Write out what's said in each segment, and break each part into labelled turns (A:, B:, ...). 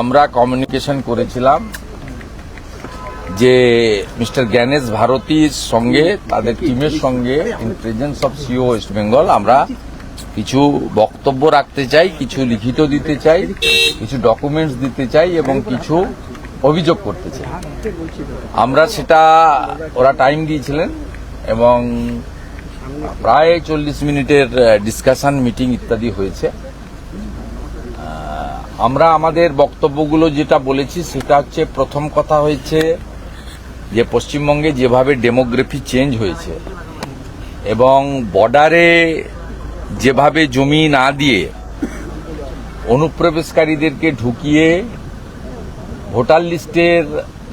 A: আমরা কমিউনিকেশন করেছিলাম যে মিস্টার জ্ঞানেশ ভারতীর সঙ্গে, তাদের টিমের সঙ্গে in presence of CEO West Bengal আমরা কিছু বক্তব্য রাখতে চাই, কিছু লিখিত দিতে চাই, কিছু ডকুমেন্টস দিতে চাই এবং কিছু অভিযোগ করতে চাই। আমরা সেটা, ওরা টাইম দিয়েছিলেন এবং প্রায় চল্লিশ মিনিটের ডিসকাশন মিটিং ইত্যাদি হয়েছে। আমরা আমাদের বক্তব্যগুলো যেটা বলেছি, সেটা হচ্ছে প্রথম কথা হয়েছে যে পশ্চিমবঙ্গে যেভাবে ডেমোগ্রাফি চেঞ্জ হয়েছে এবং বর্ডারে যেভাবে জমি না দিয়ে অনুপ্রবেশকারীদেরকে ঢুকিয়ে ভোটার লিস্টের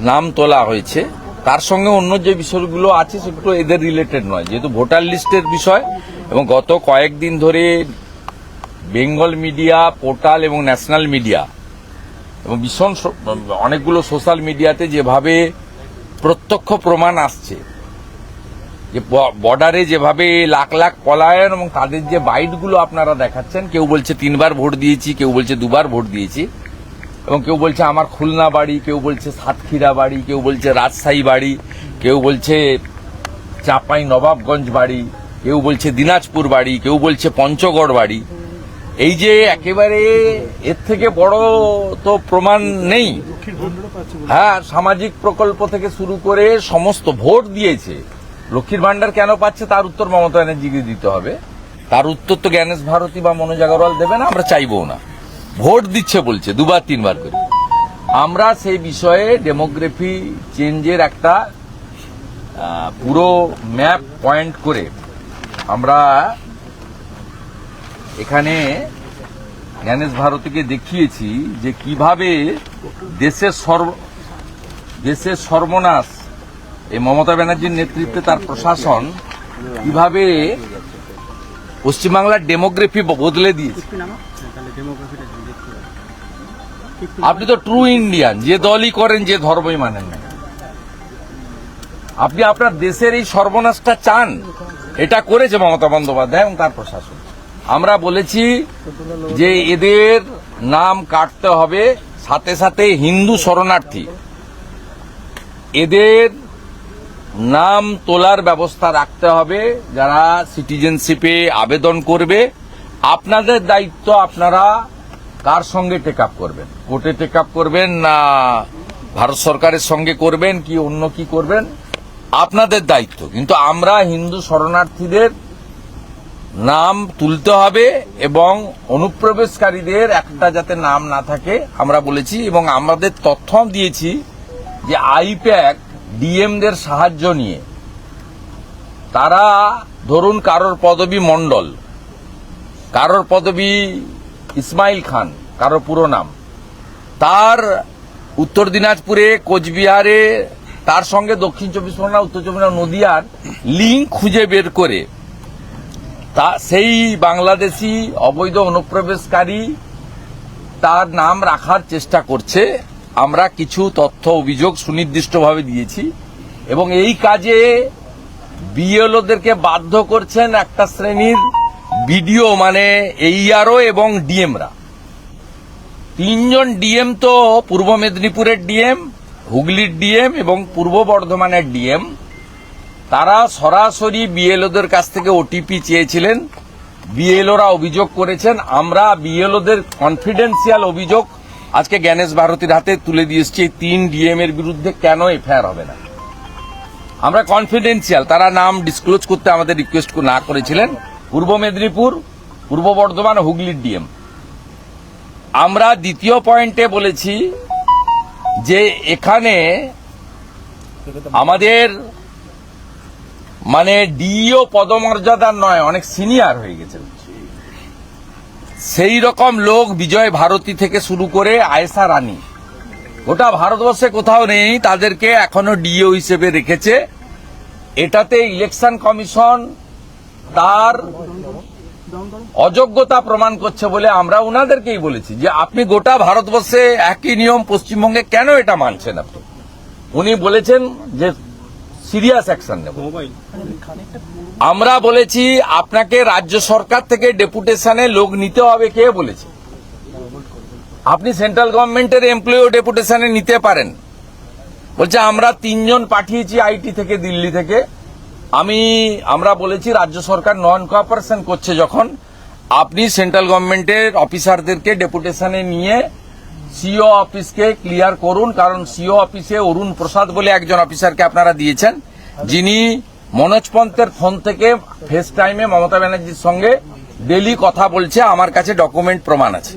A: নাম তোলা হয়েছে, তার সঙ্গে অন্য যে বিষয়গুলো আছে সেগুলো এদের রিলেটেড নয়। যেহেতু ভোটার লিস্টের বিষয় এবং গত কয়েকদিন ধরে বেঙ্গল মিডিয়া, পোর্টাল এবং ন্যাশনাল মিডিয়া এবং ভীষণ অনেকগুলো সোশ্যাল মিডিয়াতে যেভাবে প্রত্যক্ষ প্রমাণ আসছে, যে বর্ডারে যেভাবে লাখ লাখ পলায়ন এবং তাদের যে বাইটগুলো আপনারা দেখাচ্ছেন, কেউ বলছে তিনবার ভোট দিয়েছি, কেউ বলছে দুবার ভোট দিয়েছি এবং কেউ বলছে আমার খুলনা বাড়ি, কেউ বলছে সাতক্ষীরা বাড়ি, কেউ বলছে রাজশাহী বাড়ি, কেউ বলছে চাপাই নবাবগঞ্জ বাড়ি, কেউ বলছে দিনাজপুর বাড়ি, কেউ বলছে পঞ্চগড় বাড়ি। এই যে একেবারে এর থেকে বড় তো প্রমাণ নেই। হ্যাঁ সামাজিক প্রকল্প থেকে শুরু করে সমস্ত ভোট দিয়েছে। লক্ষ্মীর ভান্ডার কেন পাচ্ছে তার উত্তর মমতা ব্যানার্জিকে দিতে হবে। তার উত্তর তো জ্ঞানেশ ভারতী বা মনোজ আগরওয়াল দেবে না, আমরা চাইব না। ভোট দিচ্ছে বলছে, দুবার, তিনবার করে। আমরা সেই বিষয়ে ডেমোগ্রাফি চেঞ্জের একটা পুরো ম্যাপ পয়েন্ট করে আমরা এখানে জ্ঞানেশ ভারতীকে দেখিয়েছি যে কীভাবে দেশের সর্ব, দেশের সর্বনাশ এই মমতা ব্যানার্জির নেতৃত্বে তার প্রশাসন কীভাবে পশ্চিমবাংলার ডেমোগ্রাফি বদলে দিয়েছে। আপনি তো ট্রু ইন্ডিয়ান যে দলই করেন, যে ধর্মই মানেন না আপনি আপনার দেশের এই সর্বনাশটা চান। এটা করেছে মমতা বন্দ্যোপাধ্যায় এবং তার প্রশাসন। আমরা বলেছি যে এদের নাম কাটতে হবে সাথে সাথে হিন্দু শরণার্থী। এদের নাম তোলার ব্যবস্থা রাখতে হবে, যারা সিটিজেনশিপে আবেদন করবে। আপনাদের দায়িত্ব আপনারা কার সঙ্গে টেক আপ করবেন? কোর্টে টেক আপ করবেন না ভারত সরকারের সঙ্গে করবেন, কি অন্য কি করবেন? আপনাদের দায়িত্ব। কিন্তু আমরা হিন্দু শরণার্থীদের নাম তুলতে হবে এবং অনুপ্রবেশকারীদের একটা যাতে নাম না থাকে, আমরা বলেছি এবং আমাদের তথ্য দিয়েছি যে আইপ্যাক ডিএমদের সাহায্য নিয়ে। তারা ধরুন কারোর পদবী মণ্ডল, কারোর পদবী ইসমাইল খান কারোর পুরো নাম। তার উত্তর দিনাজপুরে, কোচবিহারে, তার সঙ্গে দক্ষিণ চব্বিশ পরগনা, উত্তর চব্বিশ পরগনা, নদিয়ার লিঙ্ক খুঁজে বের করে তা সেই বাংলাদেশি অবৈধ অনুপ্রবেশকারী তার নাম রাখার চেষ্টা করছে। আমরা কিছু তথ্য, অভিযোগ সুনির্দিষ্টভাবে দিয়েছি এবং এই কাজে বিএলওদেরকে বাধ্য করছেন একটা শ্রেণির বিডিও মানে এইআরও এবং ডিএমরা তিনজন ডিএম তো পূর্ব মেদিনীপুরের ডিএম হুগলির ডিএম এবং পূর্ব বর্ধমানের ডিএম তারা সরাসরি বিএলওদের কাছ থেকে ওটিপি চেয়েছিলেন। বিএলওরা অভিযোগ করেছেন, আমরা বিএলওদের কনফিডেন্সিয়াল অভিযোগ আজকে জ্ঞানেশ ভারতীর হাতে তুলে দিয়ে এসেছি। তিন ডিএম এর বিরুদ্ধে কেন এফআইআর হবে না? আমরা কনফিডেন্সিয়াল তারা নাম ডিসক্লোজ করতে আমাদের রিকোয়েস্ট না করেছিলেন। পূর্ব মেদিনীপুর, পূর্ব বর্ধমান, হুগলির ডিএম আমরা দ্বিতীয় পয়েন্টে বলেছি যে এখানে আমাদের মানে ডিও পদমর্যাদার নয়, অনেক সিনিয়র হয়ে গেছে। সেই রকম লোক বিজয় ভারতী থেকে শুরু করে আয়েশা রানী। গোটা ভারতবর্ষে কোথাও নেই, তাদেরকে এখনও ডিও হিসেবে রেখেছে। এটাতে ইলেকশন কমিশন তার অযোগ্যতা প্রমাণ করছে বলে আমরা ওনাদেরকেই বলেছি যে আপনি গোটা ভারতবর্ষে একই নিয়ম পশ্চিমবঙ্গে কেন এটা মানছেন আপনি? উনি বলেছেন যে সিরিয়াস অ্যাকশন নেব। আমরা বলেছি, আপনাকে রাজ্য সরকার থেকে ডেপুটেশনে লোক নিতে হবে, কে বলেছে? আপনি সেন্ট্রাল গভর্নমেন্টের এমপ্লয়ি ডেপুটেশনে নিতে পারেন। বলছে, আমরা তিনজন পাঠিয়েছি আইটি থেকে, দিল্লি থেকে। আমি, আমরা বলেছি, রাজ্য সরকার নন কোঅপারেশন করছে যখন। আপনি সেন্ট্রাল গভর্নমেন্টের অফিসারদেরকে ডেপুটেশনে নিয়ে সিও অফিসকে ক্লিয়ার করুন, কারণ সিও অফিসে অরুণ প্রসাদ বলে একজন অফিসারকে আপনারা দিয়েছেন। যিনি মনোজ পন্থের ফোন থেকে ফেস টাইমে মমতা ব্যানার্জির সঙ্গে ডেলি কথা বলছে, আমার কাছে ডকুমেন্ট প্রমাণ আছে।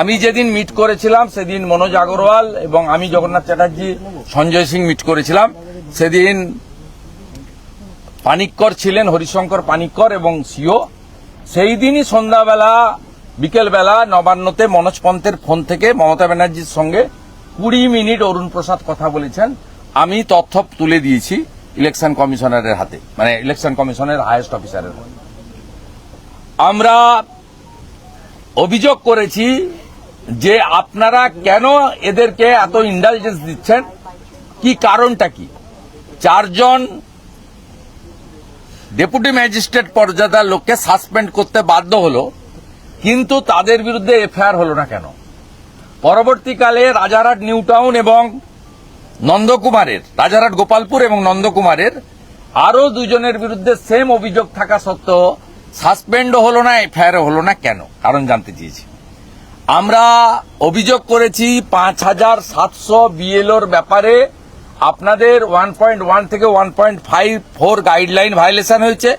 A: আমি যেদিন মিট করেছিলাম, সেদিন মনোজ আগরওয়াল এবং আমি জগন্নাথ চ্যাটার্জি, সঞ্জয় সিং মিট করেছিলাম। সেদিন পানিক্কর ছিলেন, হরিশঙ্কর পানিক্কর এবং সিও। সেই দিনই সন্ধ্যাবেলা বিকেলবেলা নবান্নতে মনোজ পন্থের ফোন থেকে মমতা ব্যানার্জির সঙ্গে কুড়ি মিনিট অরুণ প্রসাদ কথা বলেছেন। আমি তথ্য তুলে দিয়েছি ইলেকশন কমিশনারের হাতে মানে ইলেকশন কমিশনের হায়েস্ট অফিসারের আমরা অভিযোগ করেছি যে আপনারা কেন এদেরকে এত ইন্ডালজেন্স দিচ্ছেন? কি কারণটা কি? চারজন ডেপুটি ম্যাজিস্ট্রেট পর্যাদার লোককে সাসপেন্ড করতে বাধ্য হলো। কিন্তু তাদের বিরুদ্ধে এফআইআর হলো না কেন? পরবর্তীকালে রাজারহাট নিউ টাউন এবং নন্দকুমারের, রাজারহাট গোপালপুর এবং নন্দকুমারের আরও দুজনের বিরুদ্ধে সেম অভিযোগ থাকা সত্ত্বেও সাসপেন্ড হলো না এফআইআর হলো না কেন? কারণ জানতে চেয়েছি। আমরা অভিযোগ করেছি পাঁচ হাজার সাতশো বিএলওর ব্যাপারে আপনাদের ওয়ান পয়েন্ট ওয়ান থেকে one point five four guideline violation হয়েছে।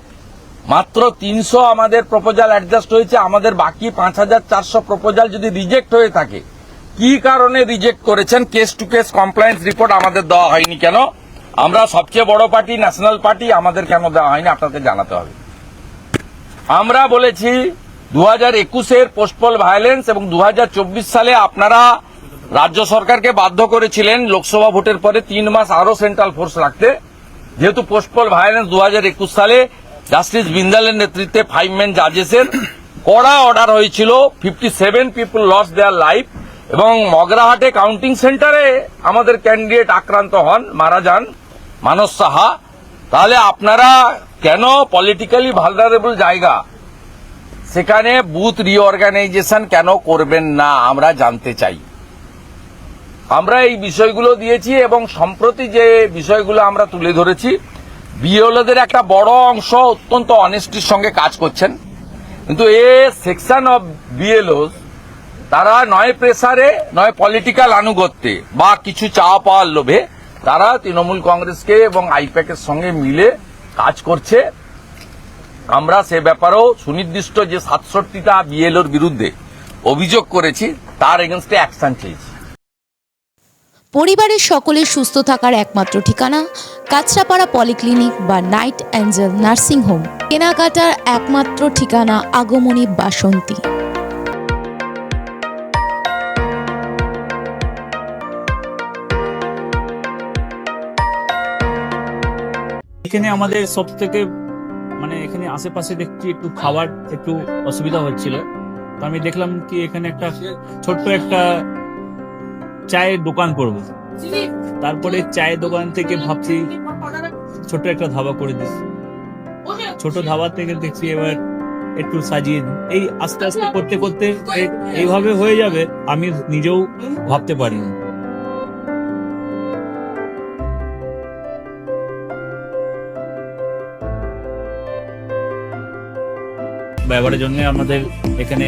A: মাত্র তিনশো আমাদের প্রপোজাল অ্যাডজাস্ট হয়েছে, আমাদের বাকি পাঁচ হাজার চারশো প্রপোজাল যদি রিজেক্ট হয়ে থাকে, কি কারণে রিজেক্ট করেছেন? Case to case compliance report আমাদের দেওয়া হয়নি কেন? আমরা সবচেয়ে বড় পার্টি ন্যাশনাল পার্টি আমাদের কেন দেওয়া হয়নি? আপনাকে জানাতে হবে। আমরা বলেছি দু হাজার একুশের পোস্টপল ভায়োলেন্স এবং দু হাজার চব্বিশ সালে আপনারা রাজ্য সরকারকে বাধ্য করেছিলেন লোকসভা ভোটের পরে তিন মাস আরও সেন্ট্রাল ফোর্স রাখতে। যেহেতু পোস্টপল ভায়োলেন্স দু হাজার একুশ সালে জাস্টিস বিন্দালের নেতৃত্বে ফাইভ ম্যান জাজেসের কড়া অর্ডার হয়েছিল fifty seven people lost their life এবং মগরাহাটে কাউন্টিং সেন্টারে আমাদের ক্যান্ডিডেট আক্রান্ত হন, মারা যান মানস সাহা। তাহলে আপনারা কেন পলিটিক্যালি ভালনারেবল জায়গা? সেখানে বুথ রিঅর্গানাইজেশন কেন করবেন না, আমরা জানতে চাই। আমরা এই বিষয়গুলো দিয়েছি এবং সম্প্রতি যে বিষয়গুলো আমরা তুলে ধরেছি বিএলওদের একটা বড় অংশ অত্যন্ত অনেস্টির সঙ্গে কাজ করছেন। কিন্তু এ সেকশন অফ বিএলও তারা নয় প্রেসারে নয় পলিটিক্যাল আনুগত্যে বা কিছু চাওয়া পাওয়ার লোভে, তারা তৃণমূল কংগ্রেসকে এবং আইপ্যাকের সঙ্গে মিলে কাজ করছে। আমরা সে ব্যাপারেও সুনির্দিষ্ট যে সাতষট্টিটা বিএলওর বিরুদ্ধে অভিযোগ করেছি, তার এগেনস্টে অ্যাকশন চেয়েছি
B: পরিবারের সকলের সুস্থ থাকার একমাত্র ঠিকানা কাঁচরাপাড়া পলিক্লিনিক বা নাইট অ্যাঞ্জেল নার্সিং হোম। কেনাকাটার একমাত্র ঠিকানা আগমনী বাসন্তী।
C: এখানে আমাদের সব থেকে মানে এখানে আশেপাশে দেখছি একটু খাবার একটু অসুবিধা হচ্ছিল। তো আমি দেখলাম কি এখানে একটা ছোট্ট একটা চায়ের দোকান করব তারপরে চায়ের দোকান থেকে ভাবছি ছোট একটা ধাবা করে দিই। ছোট ধাবা থেকে দেখছি এবার একটু সাজিয়ে। এই আস্তে আস্তে করতে করতে এইভাবে হয়ে যাবে আমি নিজেও ভাবতে পারিনি ব্যবহারের জন্য আমাদের এখানে